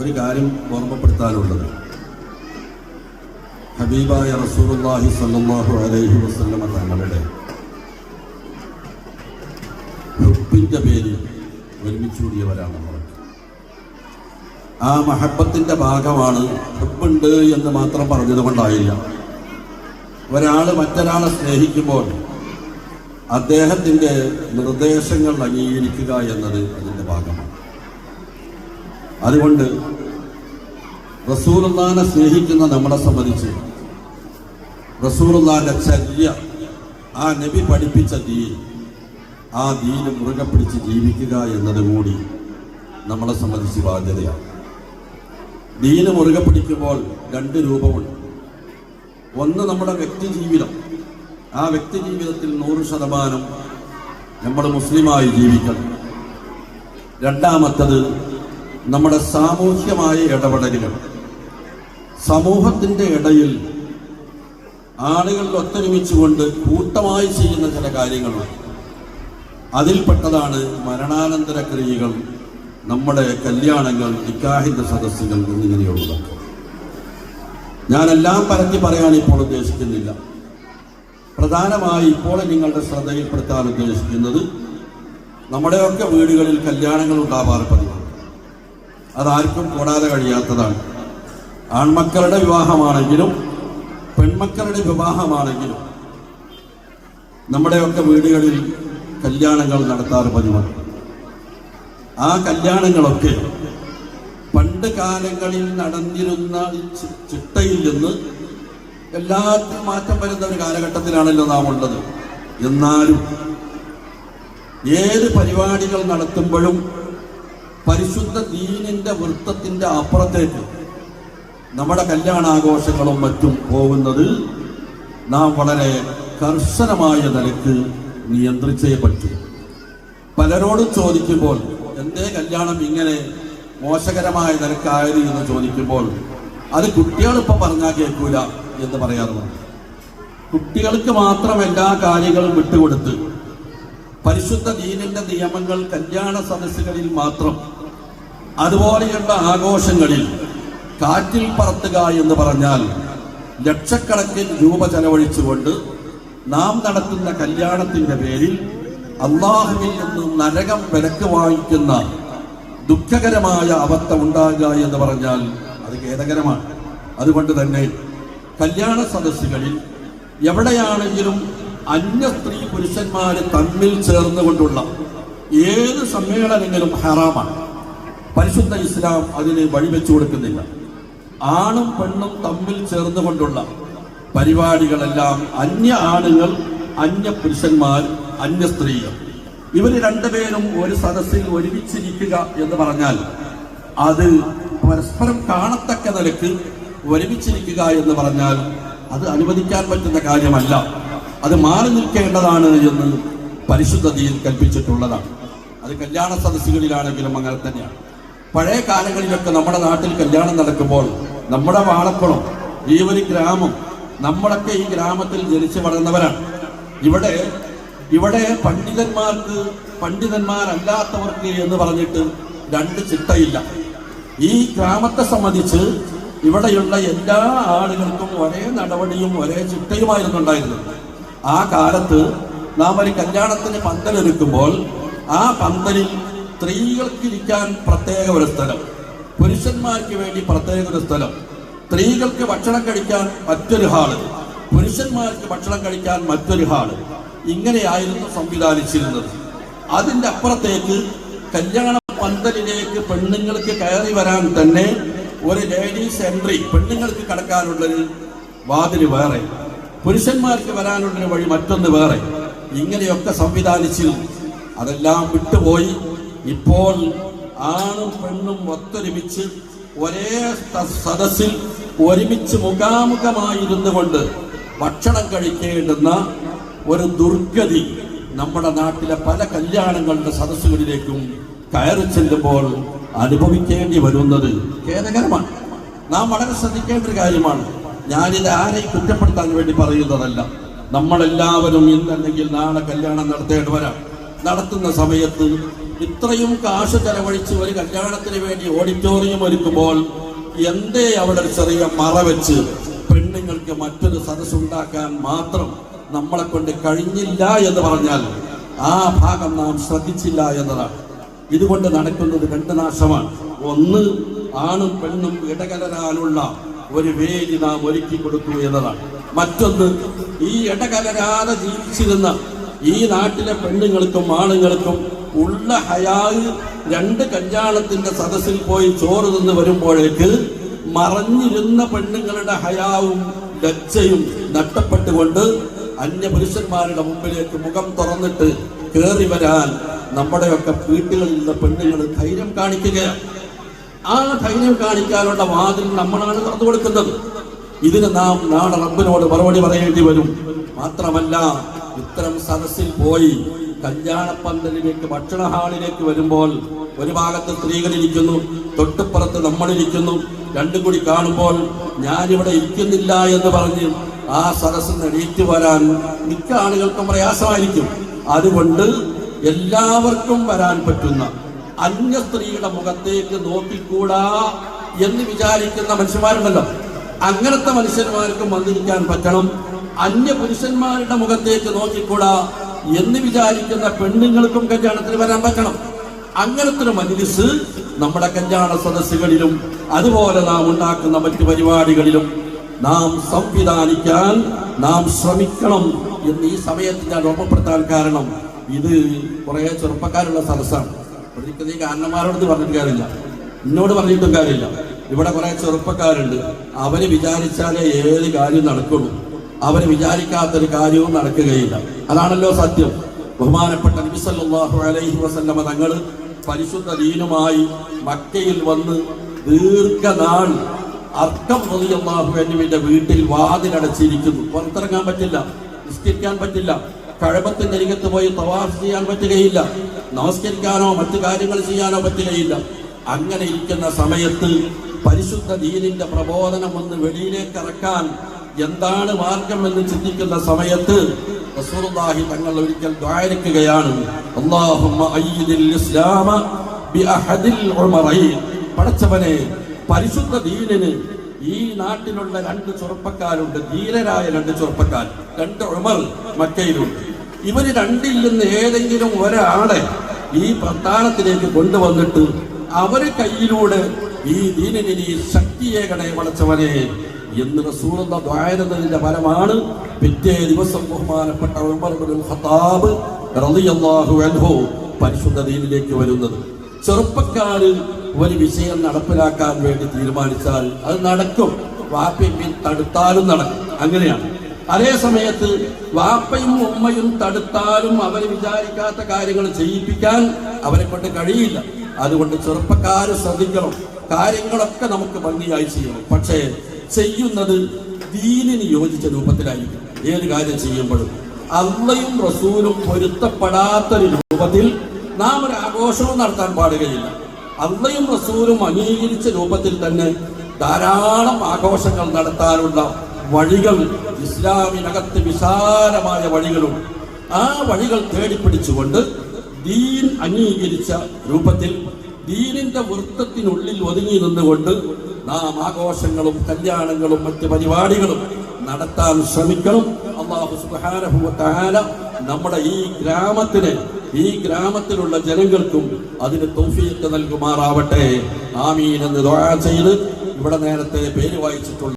ഒരു കാര്യം ഓർമ്മപ്പെടുത്താനുള്ളത്. ഹബീബായ റസൂലുള്ളാഹി സ്വല്ലല്ലാഹു അലൈഹി വസല്ലമ തങ്ങളുടെ ഹുബിന്റെ പേരിൽ ഒരുമിച്ചുകൂടിയവരാണ് നമ്മൾ ആ മഹബത്തിന്റെ ഭാഗമാണ് ഹുബുണ്ട് എന്ന് മാത്രം പറഞ്ഞതുകൊണ്ടായില്ല ഒരാൾ മറ്റൊരാളെ സ്നേഹിക്കുമ്പോൾ അദ്ദേഹത്തിന്റെ നിർദ്ദേശങ്ങൾ അംഗീകരിക്കുക എന്നത് അതിന്റെ ഭാഗമാണ്. അതുകൊണ്ട് റസൂലുള്ളാനെ സ്നേഹിക്കുന്ന നമ്മളെ സംബന്ധിച്ച് റസൂറുല്ലാന്റെ ചര്യ ആ നബി പഠിപ്പിച്ച ദീൻ ആ ദീന് മുറുകെ പിടിച്ച് ജീവിക്കുക എന്നത് കൂടി നമ്മളെ സംബന്ധിച്ച് ബാധ്യതയാണ്. ദീന് മുറുകെ പിടിക്കുമ്പോൾ രണ്ട് രൂപമുണ്ട്. ഒന്ന് നമ്മുടെ വ്യക്തി ജീവിതം. ആ വ്യക്തി ജീവിതത്തിൽ നൂറ് ശതമാനം നമ്മൾ മുസ്ലിമായി ജീവിക്കണം. രണ്ടാമത്തത് നമ്മുടെ സാമൂഹ്യമായ ഇടപെടലുകൾ. സമൂഹത്തിന്റെ ഇടയിൽ ആളുകൾ ഒത്തൊരുമിച്ചുകൊണ്ട് കൂട്ടമായി ചെയ്യുന്ന ചില കാര്യങ്ങളുണ്ട്. അതിൽപ്പെട്ടതാണ് മരണാനന്തര ക്രിയകൾ നമ്മുടെ കല്യാണങ്ങൾ നിക്കാഹിന്റെ സദസ്സുകൾ എന്നിങ്ങനെയുള്ളത്. ഞാനെല്ലാം പരത്തി പറയാൻ ഇപ്പോൾ ഉദ്ദേശിക്കുന്നില്ല. പ്രധാനമായി ഇപ്പോൾ നിങ്ങളുടെ ശ്രദ്ധയിൽപ്പെടുത്താൻ ഉദ്ദേശിക്കുന്നത് നമ്മുടെയൊക്കെ വീടുകളിൽ കല്യാണങ്ങൾ ഉണ്ടാവാറ് പതിവാണ് അതാർക്കും കൂടാതെ കഴിയാത്തതാണ്. ആൺമക്കളുടെ വിവാഹമാണെങ്കിലും പെൺമക്കളുടെ വിവാഹമാണെങ്കിലും നമ്മുടെയൊക്കെ വീടുകളിൽ കല്യാണങ്ങൾ നടത്താറ് പതിവാണ്. ആ കല്യാണങ്ങളൊക്കെ പണ്ട് കാലങ്ങളിൽ നടന്നിരുന്ന ചിട്ടയിൽ നിന്ന് എല്ലാത്തിനും മാറ്റം വരുന്ന ഒരു കാലഘട്ടത്തിലാണല്ലോ നാം ഉള്ളത്. എന്നാലും ഏത് പരിപാടികൾ നടത്തുമ്പോഴും പരിശുദ്ധ ദീനിന്റെ വൃത്തത്തിന്റെ അപ്പുറത്തേക്ക് നമ്മുടെ കല്യാണാഘോഷങ്ങളും മറ്റും പോകുന്നത് നാം വളരെ കർശനമായ നിലയ്ക്ക് നിയന്ത്രിച്ചേ പറ്റൂ. പലരോടും ചോദിക്കുമ്പോൾ എന്തേ കല്യാണം ഇങ്ങനെ മോശകരമായ നിലക്കായത് എന്ന് ചോദിക്കുമ്പോൾ അത് കുട്ടികളിപ്പം പറഞ്ഞാൽ കേൾക്കൂല എന്ന് പറയാറുണ്ട്. കുട്ടികൾക്ക് മാത്രം എല്ലാ കാര്യങ്ങളും വിട്ടുകൊടുത്ത് പരിശുദ്ധ ദീനിന്റെ നിയമങ്ങൾ കല്യാണ സദസ്സുകളിൽ മാത്രം അതുപോലെയുള്ള ആഘോഷങ്ങളിൽ കാറ്റിൽ പറത്തുക എന്ന് പറഞ്ഞാൽ ലക്ഷക്കണക്കിന് രൂപ ചെലവഴിച്ചുകൊണ്ട് നാം നടത്തുന്ന കല്യാണത്തിന്റെ പേരിൽ അള്ളാഹുവിൽ നിന്ന് നരകം വിലക്ക് വാങ്ങിക്കുന്ന ദുഃഖകരമായ അവസ്ഥ ഉണ്ടാകുക എന്ന് പറഞ്ഞാൽ അത് ഖേദകരമാണ്. അതുകൊണ്ട് തന്നെ കല്യാണ സദസ്സുകളിൽ എവിടെയാണെങ്കിലും അന്യ സ്ത്രീ പുരുഷന്മാര് തമ്മിൽ ചേർന്നുകൊണ്ടുള്ള ഏത് സമ്മേളനങ്ങളും ഹറാമാണ്. പരിശുദ്ധ ഇസ്ലാം അതിന് വഴിവെച്ചു കൊടുക്കുന്നില്ല. ആണും പെണ്ണും തമ്മിൽ ചേർന്നുകൊണ്ടുള്ള പരിപാടികളെല്ലാം അന്യ ആണുങ്ങൾ അന്യ പുരുഷന്മാർ അന്യ സ്ത്രീകൾ. ഇവർ രണ്ടുപേരും ഒരു സദസ്സിൽ ഒരുമിച്ചിരിക്കുക എന്ന് പറഞ്ഞാൽ അത് പരസ്പരം കാണത്തക്ക നിലയ്ക്ക് ഒരുമിച്ചിരിക്കുക എന്ന് പറഞ്ഞാൽ അത് അനുവദിക്കാൻ പറ്റുന്ന കാര്യമല്ല. അത് മാറി നിൽക്കേണ്ടതാണ് എന്ന് പരിശുദ്ധതയിൽ കൽപ്പിച്ചിട്ടുള്ളതാണ്. അത് കല്യാണ സദസ്സുകളിലാണെങ്കിലും അങ്ങനെ തന്നെയാണ്. പഴയ കാലങ്ങളിലൊക്കെ നമ്മുടെ നാട്ടിൽ കല്യാണം നടക്കുമ്പോൾ നമ്മുടെ വാളക്കുളം ഈ ഒരു ഗ്രാമം നമ്മളൊക്കെ ഈ ഗ്രാമത്തിൽ ജനിച്ചു വളർന്നവരാണ്. ഇവിടെ ഇവിടെ പണ്ഡിതന്മാർക്ക് പണ്ഡിതന്മാരല്ലാത്തവർക്ക് എന്ന് പറഞ്ഞിട്ട് രണ്ട് ചിട്ടയില്ല. ഈ ഗ്രാമത്തെ സംബന്ധിച്ച് ഇവിടെയുള്ള എല്ലാ ആളുകൾക്കും ഒരേ നടപടിയും ഒരേ ചിട്ടയുമായിരുന്നു ഉണ്ടായിരുന്നത്. ആ കാലത്ത് നാം ഒരു കല്യാണത്തിന് പന്തലൊരുക്കുമ്പോൾ ആ പന്തലിൽ സ്ത്രീകൾക്ക് ഇരിക്കാൻ പ്രത്യേക ഒരു സ്ഥലം. പുരുഷന്മാർക്ക് വേണ്ടി പ്രത്യേക ഒരു സ്ഥലം. സ്ത്രീകൾക്ക് ഭക്ഷണം കഴിക്കാൻ മറ്റൊരു ഹാൾ. പുരുഷന്മാർക്ക് ഭക്ഷണം കഴിക്കാൻ മറ്റൊരു ഹാൾ. ഇങ്ങനെയായിരുന്നു സംവിധാനിച്ചിരുന്നത്. അതിന്റെ അപ്പുറത്തേക്ക് കല്യാണ പന്തലിലേക്ക് പെണ്ണുങ്ങൾക്ക് കയറി വരാൻ തന്നെ ഒരു ലേഡീസ് എൻട്രി പെണ്ണുങ്ങൾക്ക് കടക്കാനുള്ളൊരു വാതിൽ വേറെ. പുരുഷന്മാർക്ക് വരാനുള്ളൊരു വഴി മറ്റൊന്ന് വേറെ. ഇങ്ങനെയൊക്കെ സംവിധാനിച്ചിരുന്നു. അതെല്ലാം വിട്ടുപോയി. ഇപ്പോൾ ആണും പെണ്ണും ഒത്തൊരുമിച്ച് ഒരേ സദസ്സിൽ ഒരുമിച്ച് മുഖാമുഖമായിരുന്നു കൊണ്ട് ഭക്ഷണം കഴിക്കേണ്ടുന്ന ഒരു ദുർഗതി നമ്മുടെ നാട്ടിലെ പല കല്യാണങ്ങളുടെ സദസ്സുകളിലേക്കും കയറി ചെല്ലുമ്പോൾ അനുഭവിക്കേണ്ടി വരുന്നത് ഖേദകരമാണ്. നാം വളരെ ശ്രദ്ധിക്കേണ്ട ഒരു കാര്യമാണ്. ഞാനിത് ആരെയും കുറ്റപ്പെടുത്താൻ വേണ്ടി പറയുന്നതല്ല. നമ്മളെല്ലാവരും ഇന്നല്ലെങ്കിൽ നാളെ കല്യാണം നടത്തേണ്ടവരാണ് നടത്തുന്ന സമയത്ത് ഇത്രയും കാശ് ചെലവഴിച്ച് ഒരു കല്യാണത്തിന് വേണ്ടി ഓഡിറ്റോറിയം ഒരുക്കുമ്പോൾ എന്തേ അവിടെ ഒരു ചെറിയ മറ വെച്ച് പെണ്ണുങ്ങൾക്ക് മറ്റൊരു സദസ്സുണ്ടാക്കാൻ മാത്രം നമ്മളെ കൊണ്ട് കഴിഞ്ഞില്ല എന്ന് പറഞ്ഞാൽ ആ ഭാഗം നാം ശ്രദ്ധിച്ചില്ല എന്നതാണ്. ഇതുകൊണ്ട് നടക്കുന്നത് രണ്ട് നാശമാണ് ഒന്ന് ആണും പെണ്ണും ഇടകലരാനുള്ള ഒരു വേദി നാം ഒരുക്കി കൊടുത്തു എന്നതാണ്. മറ്റൊന്ന് ഈ ഇടകലരാതെ ജീവിച്ചിരുന്ന ഈ നാട്ടിലെ പെണ്ണുങ്ങൾക്കും ആണുങ്ങൾക്കും ഉള്ള ഹയാവ് രണ്ട് കല്യാണത്തിന്റെ സദസ്സിൽ പോയി ചോറ് തിന്ന് വരുമ്പോഴേക്ക് മറഞ്ഞിരുന്ന പെണ്ണുങ്ങളുടെ ഹയാവും ലജ്ജയും നഷ്ടപ്പെട്ടുകൊണ്ട് അന്യപുരുഷന്മാരുടെ മുമ്പിലേക്ക് മുഖം തുറന്നിട്ട് കയറി വരാൻ നമ്മുടെയൊക്കെ വീട്ടുകളിൽ നിന്ന് പെണ്ണുങ്ങൾ ധൈര്യം കാണിക്കുകയാണ്. ആ ധൈര്യം കാണിക്കാനുള്ള വാതിൽ നമ്മളാണ് തുറന്നു കൊടുക്കുന്നത്. ഇതിന് നാം നാളെ റബ്ബിനോട് മറുപടി പറയേണ്ടി വരും. മാത്രമല്ല ഇത്തരം സദസ്സിൽ പോയി കല്യാണപ്പന്തലിലേക്ക് ഭക്ഷണ ഹാളിലേക്ക് വരുമ്പോൾ ഒരു ഭാഗത്ത് സ്ത്രീകളിരിക്കുന്നു തൊട്ടുപ്പുറത്ത് നമ്മളിരിക്കുന്നു രണ്ടും കൂടി കാണുമ്പോൾ ഞാനിവിടെ ഇരിക്കുന്നില്ല എന്ന് പറഞ്ഞ് ആ സദസ്സിൽ നെടിയിട്ട് വരാൻ മിക്ക ആളുകൾക്കും പ്രയാസമായിരിക്കും. അതുകൊണ്ട് എല്ലാവർക്കും വരാൻ പറ്റുന്ന അന്യ സ്ത്രീയുടെ മുഖത്തേക്ക് നോക്കിക്കൂടാ എന്ന് വിചാരിക്കുന്ന മനുഷ്യന്മാരുണ്ടല്ലോ. അങ്ങനത്തെ മനുഷ്യന്മാർക്കും വന്നിരിക്കാൻ പറ്റണം. അന്യ പുരുഷന്മാരുടെ മുഖത്തേക്ക് നോക്കിക്കൂടാ എന്ന് വിചാരിക്കുന്ന പെണ്ണുങ്ങൾക്കും കല്യാണത്തിന് വരാൻ പറ്റണം. അങ്ങനത്തെ ഒരു മജിലിസ് നമ്മുടെ കല്യാണ സദസ്സുകളിലും അതുപോലെ നാം ഉണ്ടാക്കുന്ന മറ്റു പരിപാടികളിലും നാം സംവിധാനിക്കാൻ നാം ശ്രമിക്കണം എന്ന് ഈ സമയത്ത് ഞാൻ ഓർമ്മപ്പെടുത്താൻ കാരണം ഇത് കുറെ ചെറുപ്പക്കാരുള്ള സദസ്സാണ്. ഒരിക്കലും ഈ കാരണന്മാരോട് പറഞ്ഞിട്ട് കാര്യമില്ല. എന്നോട് പറഞ്ഞിട്ടും കാര്യമില്ല. ഇവിടെ കുറെ ചെറുപ്പക്കാരുണ്ട്. അവർ വിചാരിച്ചാലേ ഏത് കാര്യം നടക്കുള്ളൂ. അവർ വിചാരിക്കാത്തൊരു കാര്യവും നടക്കുകയില്ല. അതാണല്ലോ സത്യം. ബഹുമാനപ്പെട്ട നബിസല്ലാഹു അലൈഹി വസല്ലമ തങ്ങൾ പരിശുദ്ധ ദീനുമായി മക്കയിൽ വന്ന് ദീർഘനാൾ അർക്കം റളിയല്ലാഹു എന്നിവിന്റെ വീട്ടിൽ വാതിലടച്ചിരിക്കുന്നു. പുറത്തിറങ്ങാൻ പറ്റില്ല നിസ്കരിക്കാൻ പറ്റില്ല കഴപത്തിന്റെ അരികത്ത് പോയി തവാഫ് ചെയ്യാൻ പറ്റുകയില്ല നമസ്കരിക്കാനോ മറ്റു കാര്യങ്ങൾ ചെയ്യാനോ പറ്റുകയില്ല. അങ്ങനെ ഇരിക്കുന്ന സമയത്ത് പരിശുദ്ധ ദീനിന്റെ പ്രബോധനം ഒന്ന് വെളിയിലേക്ക് ഇറക്കാൻ എന്താണ് മാർഗം എന്ന് ചിന്തിക്കുന്ന സമയത്ത് റസൂലുള്ളാഹി തങ്ങൾ ഒരിക്കൽ ദ്വാരിക്കുകയാണ്. അല്ലാഹുമ്മ അയ്യിദിൽ ഇസ്ലാമ ബിഅഹദിൽ ഉമറൈൻ. പടച്ചവനെ പരിശുദ്ധ ദീനിന് ഈ നാട്ടിലുള്ള രണ്ട് ചെറുപ്പക്കാരുണ്ട്. ധീരരായ രണ്ട് ചെറുപ്പക്കാർ രണ്ട് ഉമർ മക്കയിലുണ്ട്. ഇവർ രണ്ടിൽ നിന്ന് ഏതെങ്കിലും ഒരാളെ ഈ പ്രസ്ഥാനത്തിലേക്ക് കൊണ്ടുവന്നിട്ട് അവർ കയ്യിലൂടെ ഈ ദീനിന് ശക്തിയേകണേ വളച്ചവനെ എന്ന് റസൂലുള്ള ദ്വാരുന്നതിന്റെ ഫലമാണ് പിറ്റേ ദിവസം ബഹുമാനപ്പെട്ട ഉമർ ബിൻ ഖത്താബ് റളിയല്ലാഹു അൻഹു പരിശുദ്ധ ദീനിലേക്ക് വരുന്നത്. ചെറുപ്പക്കാര് ഒരു വിഷയം നടപ്പിലാക്കാൻ വേണ്ടി തീരുമാനിച്ചാൽ അത് നടക്കും. വാപ്പയും തടുത്താലും നടക്കും. അങ്ങനെയാണ്. അതേ സമയത്ത് വാപ്പയും ഉമ്മയും തടുത്താലും അവരെ വിചാരിക്കാത്ത കാര്യങ്ങൾ ചെയ്യിപ്പിക്കാൻ അവരെ കൊണ്ട് കഴിയില്ല. അതുകൊണ്ട് ചെറുപ്പക്കാര് ശ്രദ്ധിക്കണം. കാര്യങ്ങളൊക്കെ നമുക്ക് ഭംഗിയായി ചെയ്യണം. പക്ഷേ ചെയ്യുന്നത് ദീനിന് യോജിച്ച രൂപത്തിലായിരിക്കും. ഏത് കാര്യം ചെയ്യുമ്പോഴും. അള്ളയും റസൂലും പൊരുത്തപ്പെടാത്തൊരു രൂപത്തിൽ നാം ഒരു ആഘോഷവും നടത്താൻ പാടുകയില്ല. അള്ളയും റസൂലും അംഗീകരിച്ച രൂപത്തിൽ തന്നെ ധാരാളം ആഘോഷങ്ങൾ നടത്താനുള്ള വഴികൾ ഇസ്ലാമിനകത്ത് വിശാലമായ വഴികളും ആ വഴികൾ തേടിപ്പിടിച്ചുകൊണ്ട് ദീൻ അംഗീകരിച്ച രൂപത്തിൽ ദീനിന്റെ വൃത്തത്തിനുള്ളിൽ ഒതുങ്ങി നിന്നുകൊണ്ട് നാം ആഘോഷങ്ങളും കല്യാണങ്ങളും മറ്റ് പരിപാടികളും നടത്താൻ ശ്രമിക്കണം. അള്ളാഹു സുബ്ഹാനഹു വ നമ്മുടെ ഈ ഗ്രാമത്തിന് ഈ ഗ്രാമത്തിലുള്ള ജനങ്ങൾക്കും അതിന് തൗഫീഖ് നൽകുമാറാവട്ടെ. ആമീൻ എന്ന് ദുആ ചെയ്ത് ഇവിടെ നേരത്തെ പേര് വായിച്ചിട്ടുള്ള